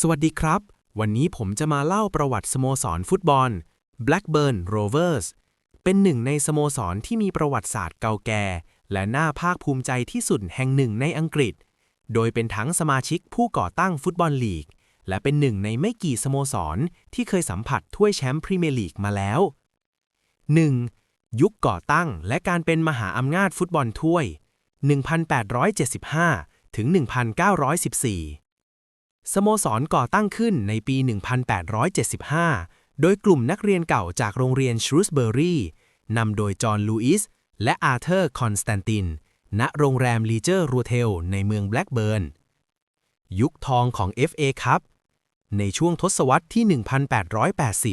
สวัสดีครับ วันนี้ผมจะมาเล่าประวัติสโมสรฟุตบอล Blackburn Rovers เป็นหนึ่งในสโมสรที่มีประวัติศาสตร์เก่าแก่ และน่าภาคภูมิใจที่สุดแห่งหนึ่งในอังกฤษ โดยเป็นทั้งสมาชิกผู้ก่อตั้งฟุตบอลลีก และเป็นหนึ่งในไม่กี่สโมสรที่เคยสัมผัสถ้วยแชมป์พรีเมียร์ลีกมาแล้ว 1. ยุคก่อตั้งและการเป็นมหาอำนาจฟุตบอลถ้วย 1875 ถึง 1914 สโมสรก่อตั้งขึ้นในปี 1875 โดยกลุ่มนักเรียนเก่าจากโรงเรียนชรูสเบอรีนำโดยจอห์นลูอิสและอาร์เธอร์คอนสแตนติน ณ โรงแรมลีเจอร์รูเทลในเมืองแบล็กเบิร์น ยุคทองของ FA ครับ ในช่วงทศวรรษที่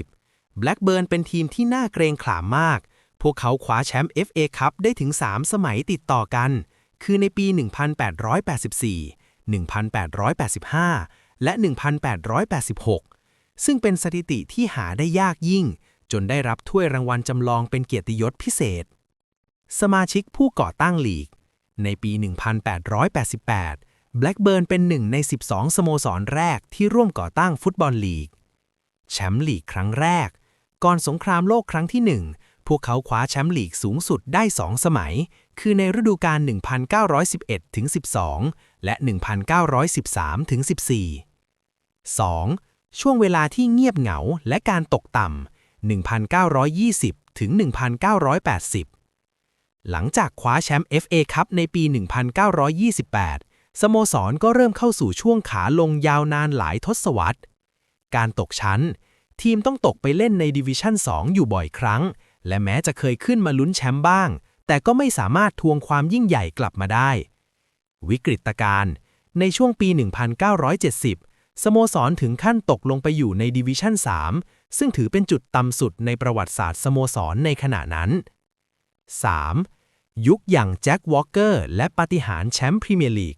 1880 แบล็กเบิร์นเป็นทีมที่น่าเกรงขามมาก พวกเขาคว้าแชมป์ FA คัพได้ถึง 3 สมัยติดต่อกัน คือในปี 1884 1885 และ 1886 ซึ่งเป็นสถิติที่หาได้ยากยิ่ง จนได้รับถ้วยรางวัลจำลองเป็นเกียรติยศพิเศษ สมาชิกผู้ก่อตั้งลีก ในปี 1888 แบล็กเบิร์นเป็นหนึ่งใน 12 สโมสรแรกที่ร่วมก่อตั้งฟุตบอลลีก แชมป์ลีกครั้งแรก ก่อนสงครามโลกครั้งที่1 พวกเขาคว้าแชมป์ลีกสูงสุดได้ 2 สมัย คือในฤดูกาล 1911-12 และ 1913-14 2. ช่วงเวลาที่เงียบเหงาและการตกต่ำ 1920 ถึง 1980 หลังจากคว้าแชมป์ FA คัพในปี 1928 สโมสรก็เริ่มเข้าสู่ช่วงขาลงยาวนานหลายทศวรรษ การตกชั้น ทีมต้องตกไปเล่นในดิวิชั่น 2 อยู่บ่อยครั้ง และแม้จะเคยขึ้นมาลุ้นแชมป์บ้าง แต่ก็ไม่สามารถทวงความยิ่งใหญ่กลับมาได้ วิกฤตการณ์ในช่วงปี 1970 สโมสรถึงขั้นตกลงไปอยู่ในดิวิชั่น 3 ซึ่งถือเป็นจุดต่ำสุดในประวัติศาสตร์สโมสรในขณะนั้น 3. ยุคอย่างแจ็ควอลเกอร์และปาฏิหาริย์แชมป์พรีเมียร์ลีก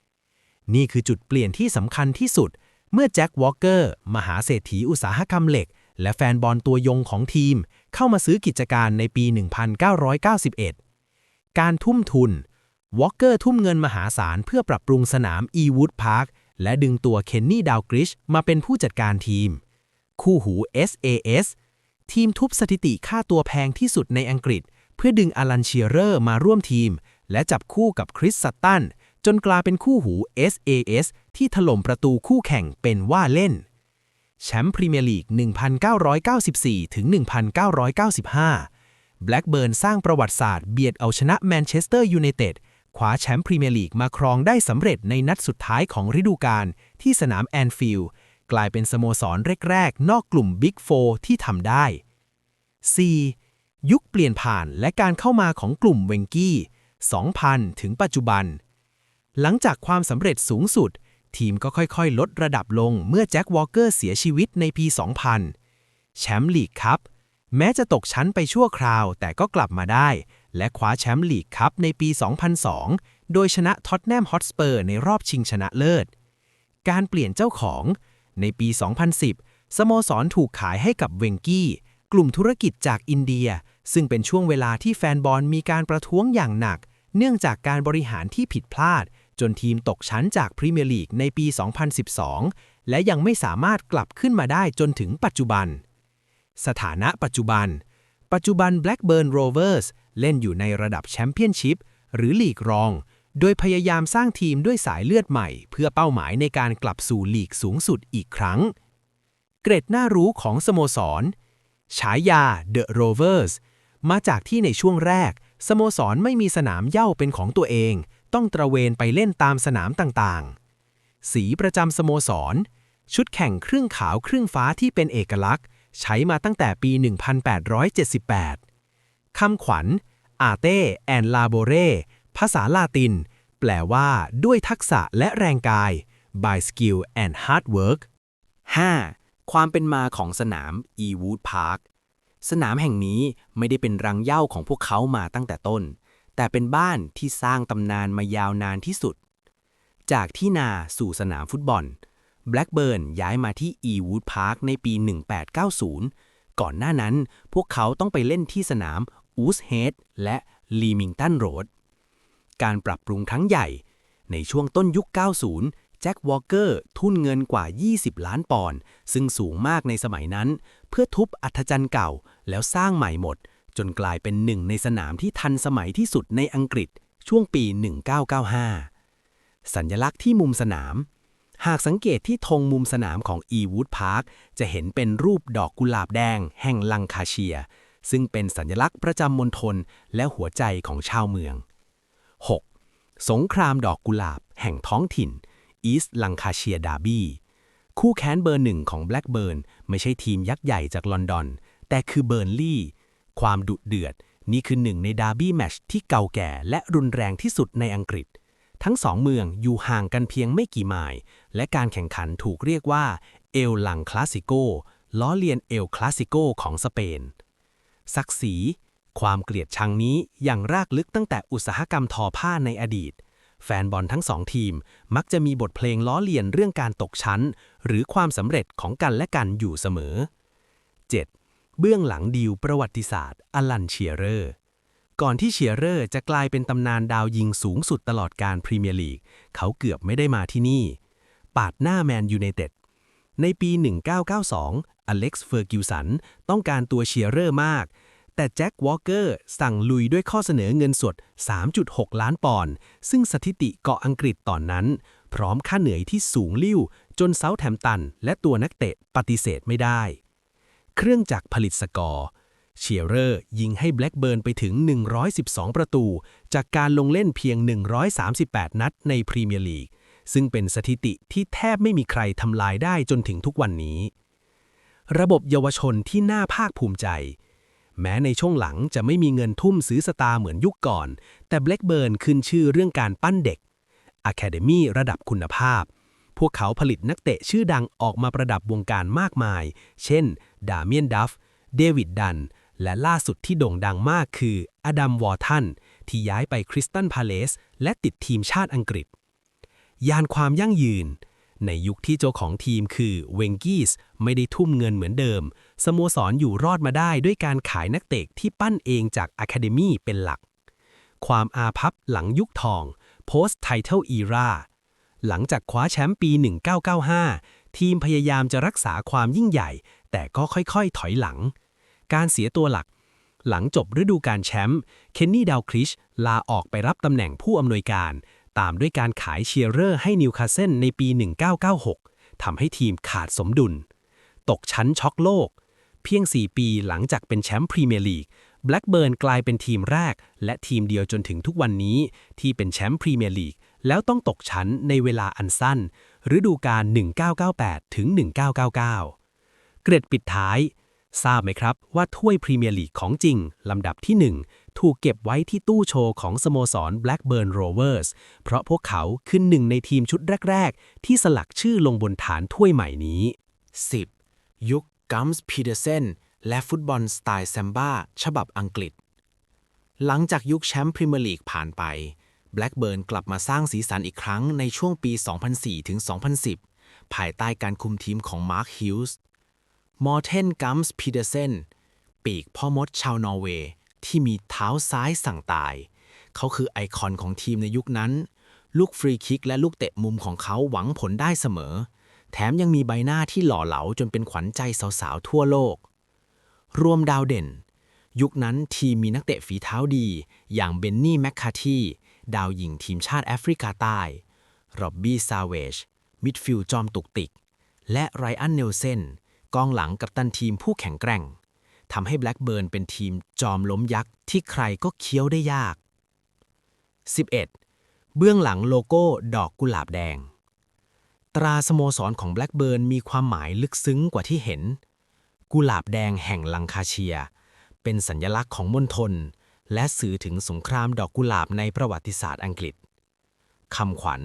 1990 นี่คือจุดเปลี่ยนที่สำคัญที่สุด เมื่อแจ็ควอลเกอร์มหาเศรษฐีอุตสาหกรรมเหล็ก และแฟนบอลตัวยงของทีมเข้ามาซื้อกิจการในปี 1991 การทุ่มทุน วอลเกอร์ทุ่มเงินมหาศาลเพื่อปรับปรุงสนามอีวูดพาร์คและดึงตัวเคนนี่ดาวกริชมาเป็นผู้จัดการทีม คู่หู SAS ทีมทุบสถิติค่าตัวแพงที่สุดในอังกฤษ เพื่อดึงอลันเชียเรอร์มาร่วมทีม และจับคู่กับคริสซัตตันจนกลายเป็นคู่หู SAS ที่ถล่มประตูคู่แข่งเป็นว่าเล่น แชมป์พรีเมียร์ลีก 1994 ถึง 1995 แบล็กเบิร์นสร้างประวัติศาสตร์เบียดเอาชนะแมนเชสเตอร์ยูไนเต็ดคว้าแชมป์พรีเมียร์ลีกมาครองได้สำเร็จในนัดสุดท้ายของฤดูกาลที่สนามแอนฟิลด์กลายเป็นสโมสรแรกๆ นอกกลุ่มบิ๊กโฟที่ทำได้ 4. ยุคเปลี่ยนผ่านและการเข้ามาของกลุ่มเวงกี้ 2000 ถึงปัจจุบัน หลังจากความสำเร็จสูงสุด ทีมก็ค่อยๆ ลดระดับลงเมื่อแจ็ควอลเกอร์เสียชีวิตในปี 2000 แชมป์ลีกครับ แม้จะตกชั้นไปชั่วคราวแต่ก็กลับมาได้ และคว้าแชมป์ลีกคัพในปี 2002 โดยชนะท็อตแนมฮอตสเปอร์ในรอบชิงชนะเลิศ การเปลี่ยนเจ้าของ ในปี 2010 สโมสรถูกขายให้กับเวงกี้ กลุ่มธุรกิจจากอินเดีย ซึ่งเป็นช่วงเวลาที่แฟนบอลมีการประท้วงอย่างหนัก เนื่องจากการบริหารที่ผิดพลาด จนทีมตกชั้นจากพรีเมียร์ลีกในปี 2012 และยังไม่สามารถกลับขึ้นมาได้จนถึงปัจจุบัน สถานะปัจจุบัน ปัจจุบัน Blackburn Rovers เล่นอยู่ในระดับแชมเปี้ยนชิพหรือลีกรอง โดยพยายามสร้างทีมด้วยสายเลือดใหม่ เพื่อเป้าหมายในการกลับสู่ลีกสูงสุดอีกครั้ง เกรดน่ารู้ของสโมสร ฉายา The Rovers มาจากที่ในช่วงแรก สโมสรไม่มีสนามเย้าเป็นของตัวเอง ต้องตระเวนไปเล่นตามสนามต่างๆ สีประจำสโมสร ชุดแข่งครึ่งขาวครึ่งฟ้าที่เป็นเอกลักษณ์ ใช้มาตั้งแต่ปี 1878 คำขวัญ อาเต้แอนลาโบเรภาษาลาติน แปลว่า ด้วยทักษะและแรงกาย by skill and hard work 5. ความเป็นมาของสนาม Ewood Park สนามแห่งนี้ไม่ได้เป็นรังเหย้าของพวกเขามาตั้งแต่ต้น แต่เป็นบ้านที่สร้างตำนานมายาวนานที่สุด จากที่นาสู่สนามฟุตบอล แบล็กเบิร์นย้ายมาที่ Ewood Park ในปี 1890 ก่อนหน้านั้นพวกเขาต้องไปเล่นที่สนามอูสเฮดและลีมิงตันโรด การปรับปรุงครั้งใหญ่ ในช่วงต้นยุค 90 แจ็ควอลเกอร์ทุ่นเงินกว่า 20 ล้านปอนด์ซึ่งสูงมากในสมัยนั้น เพื่อทุบอัธจันทร์เก่าแล้วสร้างใหม่หมด นกลายเป็นหนึ่งในสนามที่ทันสมัยที่สุดในอังกฤษช่วงปี 1995 สัญลักษณ์ที่มุมสนาม หากสังเกตที่ธงมุมสนามของ E-Wood Park จะเห็นเป็นรูปดอกกุหลาบแดง แห่งลังคาเชีย ซึ่งเป็นสัญลักษณ์ประจำมณฑลและหัวใจของชาวเมือง 6. สงครามดอกกุหลาบ แห่งท้องถิ่น East Lancashire Derby คู่แค้นเบอร์หนึ่งของแบล็กเบิร์นไม่ใช่ทีมยักษ์ใหญ่จากลอนดอน แต่คือเบิร์นลี่ ความดุเดือด นี่คือหนึ่งในดาร์บี้แมชที่เก่าแก่และรุนแรงที่สุดในอังกฤษ ทั้งสองเมืองอยู่ห่างกันเพียงไม่กี่ไมล์และการแข่งขันถูกเรียกว่าเอลลังคลาสิโกล้อเลียนเอลคลาสิโกของสเปน ศักดิ์ศรีความเกลียดชังนี้อย่างรากลึกตั้งแต่อุตสาหกรรมทอผ้าในอดีต แฟนบอลทั้งสองทีม มักจะมีบทเพลงล้อเลียนเรื่องการตกชั้น หรือความสำเร็จของกันและกันอยู่เสมอ 7. เบื้องหลังดีลประวัติศาสตร์อลันเชียเรอร์ ก่อนที่เชียเรอร์จะกลายเป็นตำนานดาวยิงสูงสุดตลอดการพรีเมียร์ลีก เขาเกือบไม่ได้มาที่นี่ ปาดหน้าแมนยูไนเต็ด ในปี 1992 อเล็กซ์เฟอร์กิวสันต้องการตัวเชียเรอร์มาก แต่แจ็ควอลเกอร์สั่งลุยด้วยข้อเสนอเงินสด 3.6 ล้านปอนด์ ซึ่งสถิติเกาะอังกฤษตอนนั้น พร้อมค่าเหนื่อยที่สูงลิ่วจนเซาแฮมป์ตัน และตัวนักเตะปฏิเสธไม่ได้ เครื่องจักรผลิตสกอร์เชียเรอร์ยิงให้แบล็กเบิร์นไปถึง 112 ประตู จากการลงเล่นเพียง 138 นัดในพรีเมียร์ลีก ซึ่งเป็นสถิติที่แทบไม่มีใครทำลายได้จนถึงทุกวันนี้ ระบบเยาวชนที่น่าภาคภูมิใจ แม้ในช่วงหลังจะไม่มีเงินทุ่มซื้อสตาร์เหมือนยุคก่อน แต่แบล็กเบิร์นขึ้นชื่อเรื่องการปั้นเด็ก Academy ระดับคุณภาพ พวกเขาผลิตนักเตะชื่อดังออกมาประดับวงการมากมาย เช่น ดาเมียนดัฟ เดวิดดัน และล่าสุดที่โด่งดังมากคือ อดัมวอร์ทัน ที่ย้ายไปคริสตันพาเลส และติดทีมชาติอังกฤษ ยานความยั่งยืน ในยุคที่เจ้าของทีมคือเวงกี้สไม่ได้ทุ่มเงินเหมือนเดิม สโมสรออยู่รอดมาได้ด้วยการขายนักเตะที่ปั้นเองจาก Academy เป็นหลัก ความอาภัพหลังยุคทอง Post Title Era หลังจากคว้าแชมป์ปี 1995 ทีมพยายามจะรักษาความยิ่งใหญ่ แต่ก็ค่อยๆ ถอยหลัง การเสียตัวหลัก หลังจบฤดูกาลแชมป์ เคนนี่ดาวคริชลาออกไปรับตำแหน่งผู้อำนวยการ ตามด้วยการขายเชียร์เรอร์ให้นิวคาสเซิลในปี 1996 ทำให้ทีมขาดสมดุล ตกชั้นช็อกโลก เพียง 4 ปีหลังจากเป็นแชมป์พรีเมียร์ลีกแบล็กเบิร์นกลายเป็นทีมแรก และทีมเดียวจนถึงทุกวันนี้ ที่เป็นแชมป์พรีเมียร์ลีกแล้วต้องตกชั้นในเวลาอันสั้น ฤดูกาล1998 ถึง 1999 เกรดปิดท้าย ทราบไหมครับว่าถ้วยพรีเมียร์ลีกของจริง ลำดับที่ 1 ถูกเก็บไว้ที่ตู้โชว์ของสโมสร Blackburn Rovers เพราะพวกเขาคือหนึ่งในทีมชุดแรก ๆ ที่สลักชื่อลงบนฐานถ้วยใหม่นี้ 10. ยุคกัมส์พีเดเซนและฟุตบอลสไตล์แซมบ้าฉบับอังกฤษ หลังจากยุคแชมป์พรีเมียร์ลีกผ่านไปแบล็กเบิร์นกลับมาสร้างสีสันอีกครั้งในช่วงปี 2004 ถึง 2010 ภายใต้การคุมทีมของมาร์คฮิลส์ มอร์เทนกัมส์พีเดเซนปีกพ่อมดชาวนอร์เวย์ที่มีเท้าซ้ายสั่งตาย เขาคือไอคอนของทีมในยุคนั้น ลูกฟรีคิกและลูกเตะมุมของเขาหวังผลได้เสมอ แถมยังมีใบหน้าที่หล่อเหลาจนเป็นขวัญใจสาวๆ ทั่วโลก รวมดาวเด่น ยุคนั้นทีมมีนักเตะฝีเท้าดี อย่างเบนนี่แมคคาทีดาวหญิงทีมชาติแอฟริกาใต้ร็อบบี้ซาเวจมิดฟิลด์จอมตุกติก และไรอันเนลเซน กองหลังกับตันทีมผู้แข็งแกร่งทำให้แบล็กเบิร์นเป็นทีมจอมล้มยักษ์ที่ใครก็เคี้ยวได้ยาก 11. เบื้องหลังโลโก้ดอกกุหลาบแดง ตราสโมสรของแบล็กเบิร์นมีความหมายลึกซึ้งกว่าที่เห็น กุหลาบแดงแห่งลังคาเชีย เป็นสัญลักษณ์ของมณฑลและสื่อถึงสงครามดอกกุหลาบในประวัติศาสตร์อังกฤษคำขวัญ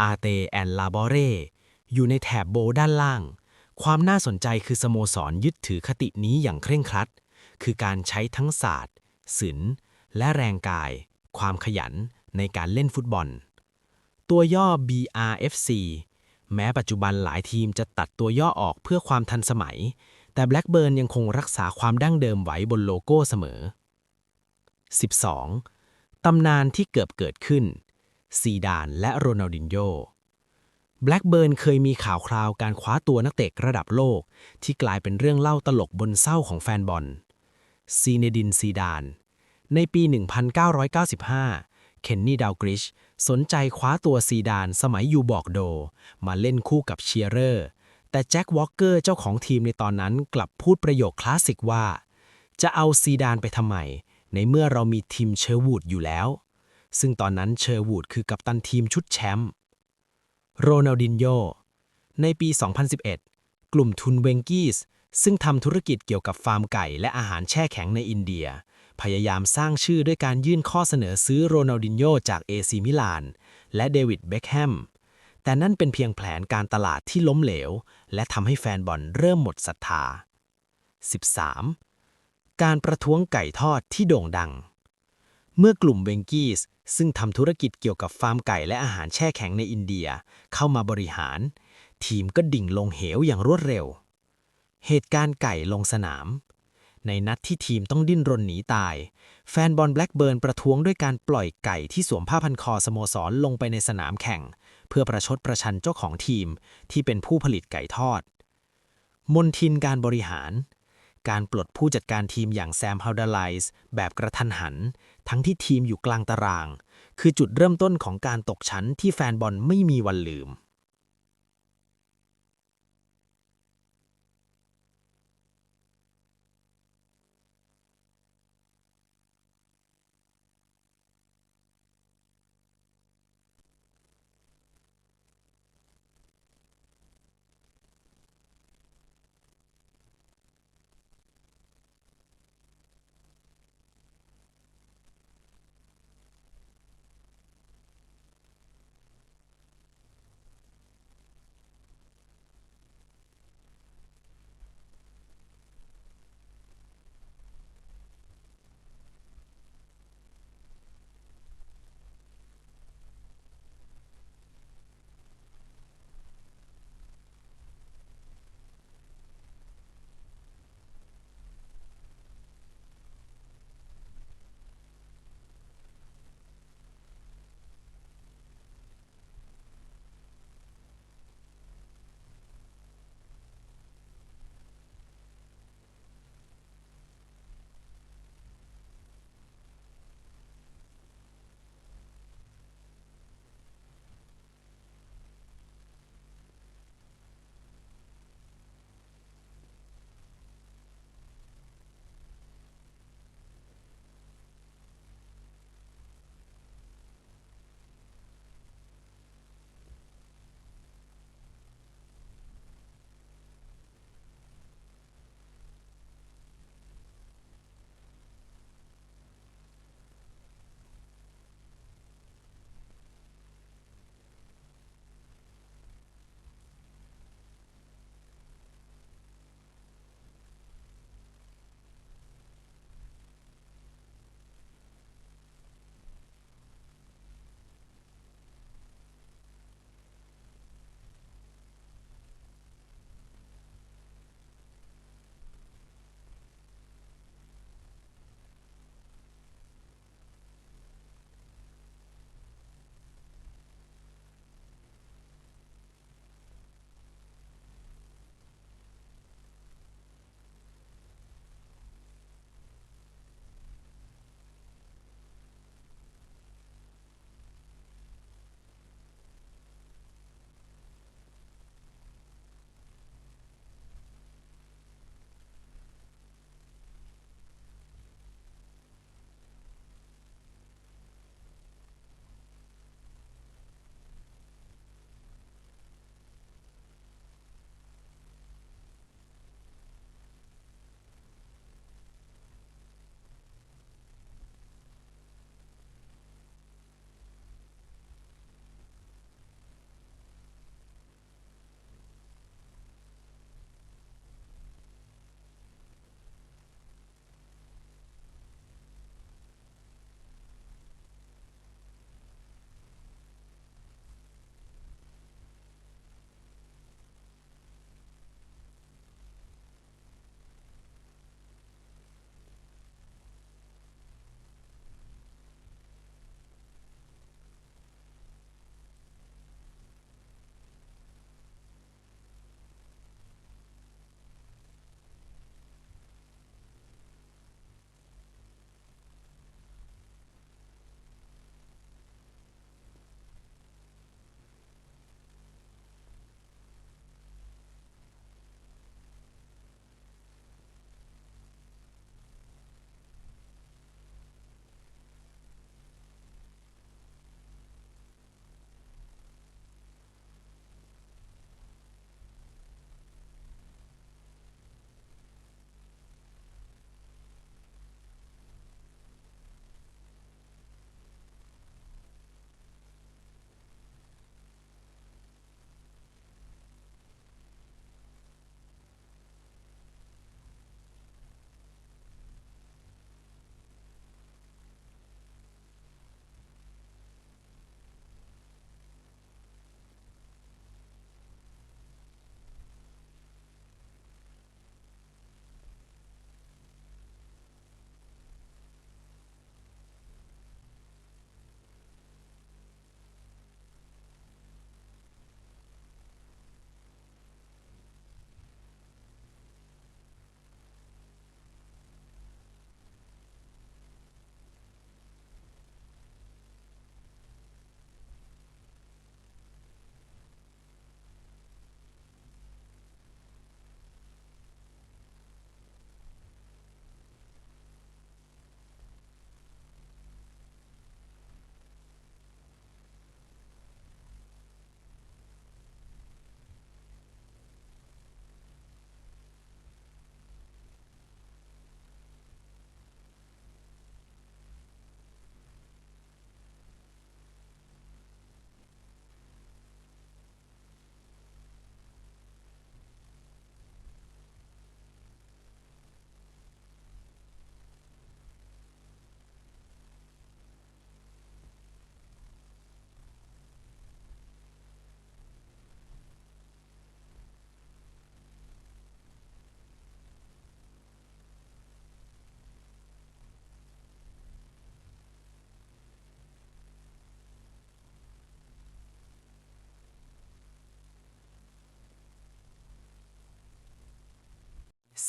อาเตแอนลาบอเรอยู่ในแถบโบด้านล่าง ความน่าสนใจคือสโมสรยึดถือคตินี้อย่างเคร่งครัด คือการใช้ทั้งศาสตร์ศิลป์และแรงกาย ความขยันในการเล่นฟุตบอล ตัวย่อ BRFC แม้ปัจจุบันหลายทีมจะตัดตัวย่อออกเพื่อความทันสมัย แต่แบล็กเบิร์นยังคงรักษาความดั้งเดิมไว้บนโลโก้เสมอ 12. ตำนานที่เกือบเกิดขึ้น ซีดานและโรนัลดินโญ แบล็กเบิร์นเคยมีข่าวคราวการคว้าตัวนักเตะระดับโลก ที่กลายเป็นเรื่องเล่าตลกบนเศร้าของแฟนบอล ซีเนดินซีดาน ในปี 1995 เคนนี่ดาวกริช สนใจคว้าตัวซีดานสมัยอยู่บอกโด มาเล่นคู่กับเชียร์เรอร์ แต่แจ็ควอลเกอร์เจ้าของทีมในตอนนั้นกลับพูดประโยคคลาสสิกว่า จะเอาซีดานไปทำไม ในเมื่อเรามีทีมเชอร์วูดอยู่แล้ว ซึ่งตอนนั้นเชอร์วูดคือกัปตันทีมชุดแชมป์ โรนัลดินโญในปี 2011 กลุ่มทุนเวงกีสซึ่งทำธุรกิจเกี่ยวกับฟาร์มไก่และอาหารแช่แข็งในอินเดีย พยายามสร้างชื่อด้วยการยื่นข้อเสนอซื้อโรนัลดินโญจากเอซีมิลานและเดวิดเบคแฮม แต่นั่นเป็นเพียงแผนการตลาดที่ล้มเหลว และทำให้แฟนบอลเริ่มหมดศรัทธา 13. การประท้วงไก่ทอดที่โด่งดัง เมื่อกลุ่มเวงกีส ซึ่งทำธุรกิจเกี่ยวกับฟาร์มไก่และอาหารแช่แข็งในอินเดีย เข้ามาบริหาร ทีมก็ดิ่งลงเหวอย่างรวดเร็ว เหตุการณ์ไก่ลงสนาม ในนัดที่ทีมต้องดิ้นรนหนีตาย แฟนบอลแบล็กเบิร์นประท้วงด้วยการปล่อยไก่ที่สวมผ้าพันคอสโมสรลงไปในสนามแข่ง เพื่อประชดประชันเจ้าของทีมที่เป็นผู้ผลิตไก่ทอด มนทินการบริหาร การปลดผู้จัดการทีมอย่างแซมฮาวดาไลส์แบบกระทันหัน ทั้งที่ทีมอยู่กลางตาราง คือจุดเริ่มต้นของการตกชั้นที่แฟนบอลไม่มีวันลืม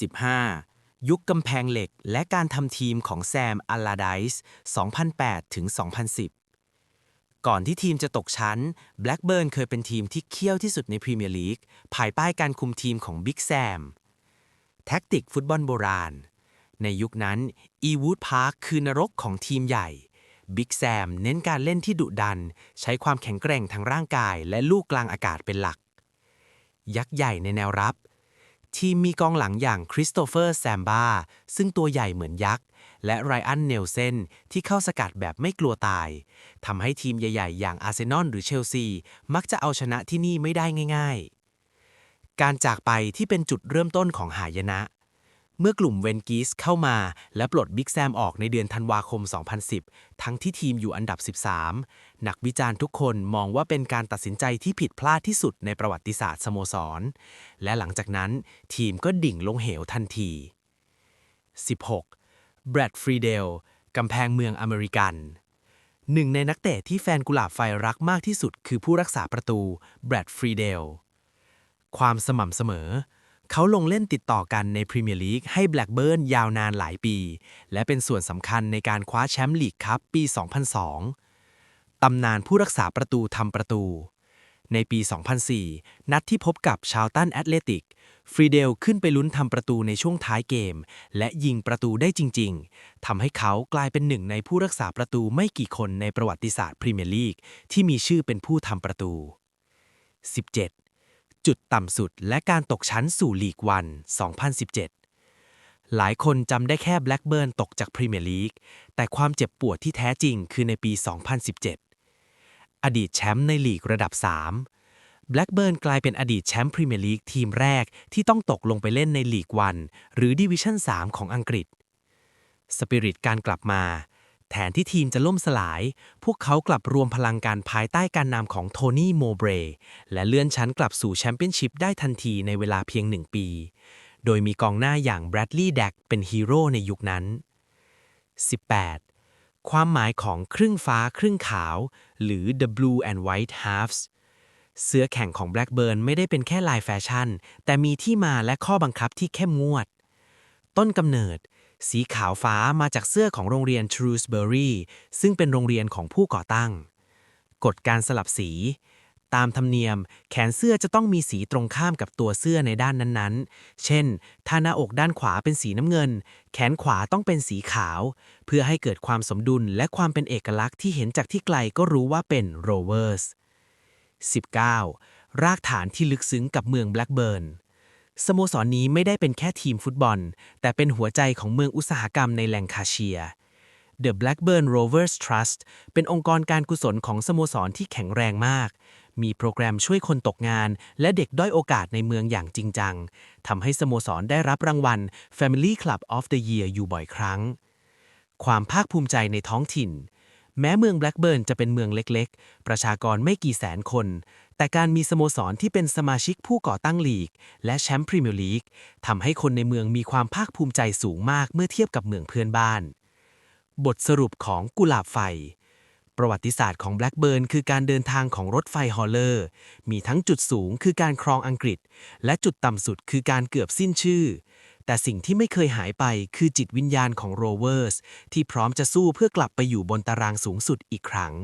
15 ยุคกำแพงเหล็กและการทำทีมของแซมอัลลาไดส์2008 ถึง 2010 ก่อนที่ทีมจะตกชั้นแบล็กเบิร์นเคยเป็นทีมที่เคี่ยวที่สุดในพรีเมียร์ลีกภายใต้การคุมทีมของบิ๊กแซม แท็กติกฟุตบอลโบราณ ในยุคนั้นอีวูดพาร์คคือนรกของทีมใหญ่บิ๊กแซมเน้นการเล่นที่ดุดัน ใช้ความแข็งแกร่งทางร่างกายและลูกกลางอากาศเป็นหลัก ยักษ์ใหญ่ในแนวรับ ทีมมีกองหลังอย่างคริสโตเฟอร์แซมบาซึ่งตัวใหญ่เหมือนยักษ์ และไรอันเนลเซนที่เข้าสกัดแบบไม่กลัวตายทำให้ทีมใหญ่ๆ อย่างอาร์เซนอลหรือเชลซี มักจะเอาชนะที่นี่ไม่ได้ง่าย ๆ การจากไปที่เป็นจุดเริ่มต้นของหายนะ เมื่อกลุ่มเวนกิสเข้ามา และปลดบิ๊กแซมออกในเดือนธันวาคม 2010 ทั้งที่ทีมอยู่อันดับ 13 นักวิจารณ์ทุกคนมองว่าเป็นการตัดสินใจที่ผิดพลาดที่สุดในประวัติศาสตร์สโมสร และหลังจากนั้นทีมก็ดิ่งลงเหวทันที 16. แบรดฟรีเดลกำแพงเมืองอเมริกันหนึ่งในนักเตะที่แฟนกุหลาบไฟรักมากที่สุด คือผู้รักษาประตูแบรดฟรีเดลความสม่ำเสมอ เขาลงเล่นติดต่อกันในพรีเมียร์ลีกให้แบล็กเบิร์นยาวนานหลายปี และเป็นส่วนสำคัญในการคว้าแชมป์ลีกคัพปี 2002 ตำนานผู้รักษาประตูทำประตู ในปี 2004 นัดที่พบกับชาวตันแอตเลติก ฟรีเดลขึ้นไปลุ้นทำประตูในช่วงท้ายเกม และยิงประตูได้จริง ๆ ทำให้เขากลายเป็นหนึ่งในผู้รักษาประตูไม่กี่คนในประวัติศาสตร์พรีเมียร์ลีกที่มีชื่อเป็นผู้ทำประตู 17 จุดต่ำสุดและการตกชั้นสู่ลีกวัน 2017 หลายคนจำได้แค่แบล็กเบิร์นตกจากพรีเมียร์ลีก แต่ความเจ็บปวดที่แท้จริงคือในปี 2017 อดีตแชมป์ในลีกระดับ 3 แบล็กเบิร์นกลายเป็นอดีตแชมป์พรีเมียร์ลีกทีมแรกที่ต้องตกลงไปเล่นในลีกวันหรือดิวิชั่น 3 ของอังกฤษ สปิริตการกลับมา แทนที่ทีมจะล่มสลาย พวกเขากลับรวมพลังกันภายใต้การนำของโทนี่โมเบรและเลื่อนชั้นกลับสู่แชมเปี้ยนชิพได้ทันทีในเวลาเพียงหนึ่งปี โดยมีกองหน้าอย่างแบรดลีย์แดกเป็นฮีโร่ในยุคนั้น 18. ความหมายของครึ่งฟ้าครึ่งขาว หรือ the blue and white halves เสื้อแข่งของ Blackburn ไม่ได้เป็นแค่ลายแฟชั่น แต่มีที่มาและข้อบังคับที่เข้มงวด ต้นกำเนิด สีขาวฟ้ามาจากเสื้อของโรงเรียน Shrewsbury ซึ่งเป็นโรงเรียนของผู้ก่อตั้ง กฎการสลับสี ตามธรรมเนียม แขนเสื้อจะต้องมีสีตรงข้ามกับตัวเสื้อในด้านนั้นๆ เช่น ถ้าหน้าอกด้านขวาเป็นสีน้ำเงิน แขนขวาต้องเป็นสีขาว เพื่อให้เกิดความสมดุลและความเป็นเอกลักษณ์ที่เห็นจากที่ไกลก็รู้ว่าเป็น Rovers 19. รากฐานที่ลึกซึ้งกับเมืองแบล็กเบิร์น สโมสรนนี้ไม่ได้เป็นแค่ทีมฟุตบอล แต่เป็นหัวใจของเมืองอุตสาหกรรมในแลงคาเชีย The Blackburn Rovers Trust เป็นองค์กรการกุศลของสโมสรที่แข็งแรงมาก มีโปรแกรมช่วยคนตกงาน และเด็กด้อยโอกาสในเมืองอย่างจริงจัง ทำให้สโมสรได้รับรางวัล Family Club of the Year อยู่บ่อยครั้ง ความภาคภูมิใจในท้องถิ่น แม้เมืองแบล็กเบิร์นจะเป็นเมืองเล็กๆ ประชากรไม่กี่แสนคน แต่การมีสโมสรที่เป็นสมาชิกผู้ก่อตั้งลีก และแชมป์พรีเมียร์ลีกทำให้คนในเมืองมีความภาคภูมิใจสูงมากเมื่อเทียบกับเมืองเพื่อนบ้าน บทสรุปของกุหลาบไฟ ประวัติศาสตร์ของแบล็กเบิร์นคือการเดินทางของรถไฟฮอลเลอร์ มีทั้งจุดสูงคือการครองอังกฤษ และจุดต่ำสุดคือการเกือบสิ้นชื่อ แต่สิ่งที่ไม่เคยหายไปคือจิตวิญญาณของโรเวอร์สที่พร้อมจะสู้เพื่อกลับไปอยู่บนตารางสูงสุดอีกครั้ง